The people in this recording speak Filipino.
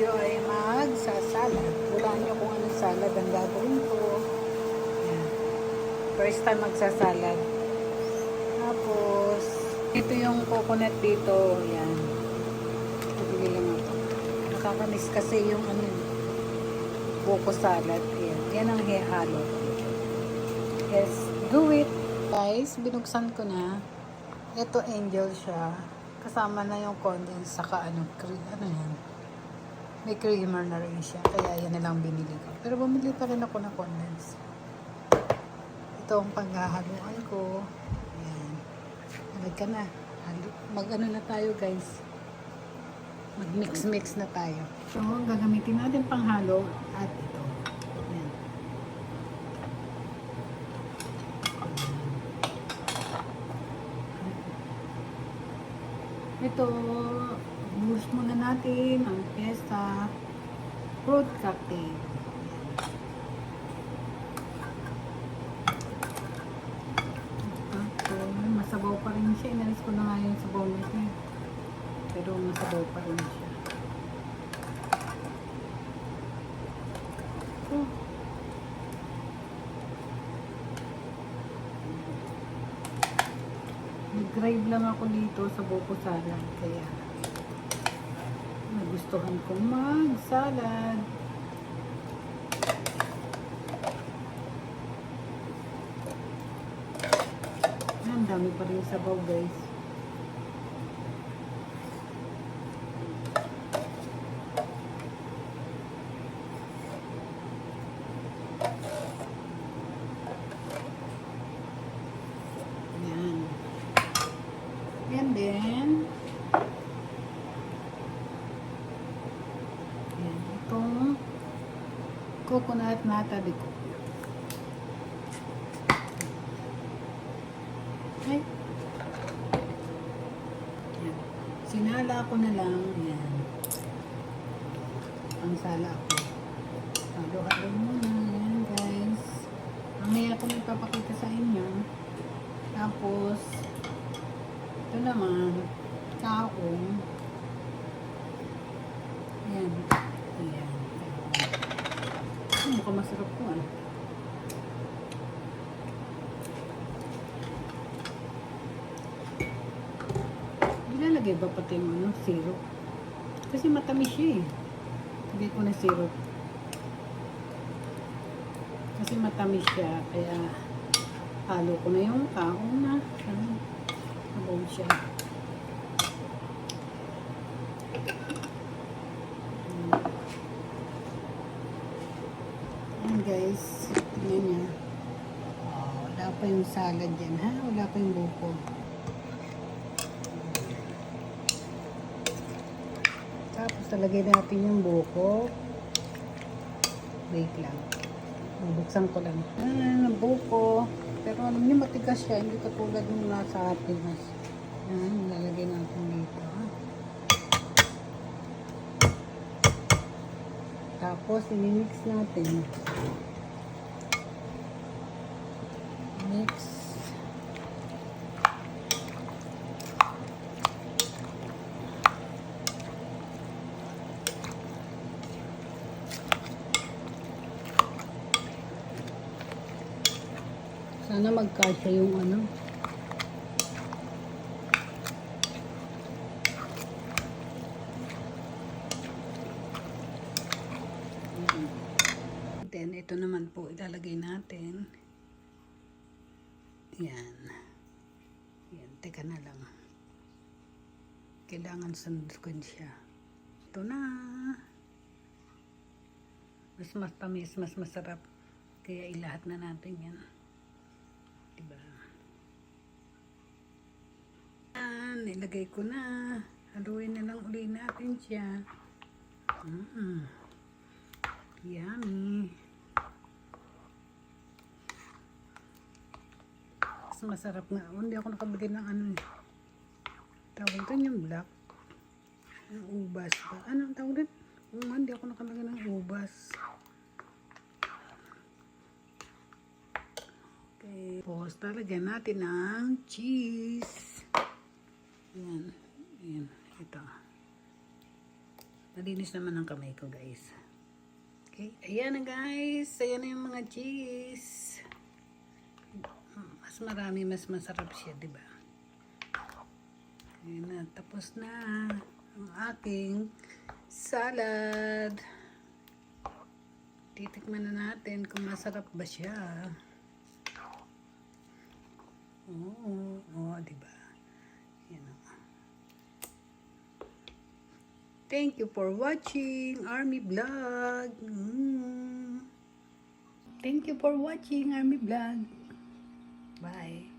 tayo ay magsasalad. Wala niyo kung anong salad ang gagawin ko. First time magsasalad. Tapos, ito yung coconut dito. Yan. Ito bili lang ito. Nakakamiss kasi yung ano, buko salad. Yan. Yan ang hihalo. Yes, do it. Guys, binuksan ko na. Ito angel siya. Kasama na yung condensed saka ano, cream, ano yan. May creamer na rin siya. Kaya yan na lang binili ko. Pero bumili pa rin ako ng condensed. Ito ang panghahaluan ko. Ayan. Halag ka na. Mag-ano na tayo guys. Mag-mix-mix na tayo. So, ang gagamitin natin panghalo at ito. Ayan. Ito, buhos muna natin ang pesta fruit cocktail. Masabaw pa rin siya. Inalis ko na nga yung sabaw niya. Pero masabaw pa rin siya. Oh. Nag-drive lang ako dito sa Boko Salad. Kaya nagustuhan kong mag-salad. Ang dami pa rin sabaw guys. Yan. And then, yan, itong coconut nata de ko. Ay. Yan. Sinala ko na lang, yan. Ang sala ko. Halo-halo muna, yan guys. Mamaya ko nagpapakita sa inyo. Tapos, ito naman, kaong. Ayan. Ayan. Oh, mukhang masarap to ah. Ilalagay ba pati yung ano, syrup? Kasi matamis siya eh. Lagay ko na syrup. Kasi matamis siya, kaya halo ko na yung kaong na. Ano, Mabaw siya. Ayan guys, tingnan niya. Oh, wala pa yung salad yan ha, wala pa yung buko. Tapos talagay natin yung buko. Wait lang. Bubuksan ko lang. Ah, buko. Pero alam niyo matigas siya, hindi katulad nung nasa Pinas. Yan, lalagay natin dito. Tapos, i-mix natin. Mix. Sana magkasya yung ano. Then, ito naman po, ilalagay natin. Yan. Yan, teka na lang. Kailangan sundukin siya. Ito na. Mas matamis, mas masarap. Kaya ilahat na natin yan. Diba? Yan, nilagay ko na. Haluin na lang uli natin siya. Mm -mm. Yummy. Mas masarap. Oh, Hindi ako nakabili ng ano. eh. Tawag doon yung black. Yung ubas ba? Ano ang tawag doon? Oo nga, hindi ako nakabili ng ubas. Okay. Tapos talagyan natin ng cheese. Yan. Yan. Ito. Malinis naman ang kamay ko, guys. Okay, ayan na guys. Ayan na yung mga cheese. Marami, mas masarap siya, di ba? Ayan na, tapos na ang aking salad. Titikman na natin kung masarap ba siya. Oo, oo, di ba? Yan o. Thank you for watching Army Vlog. Mm. Thank you for watching Army Vlog. Bye.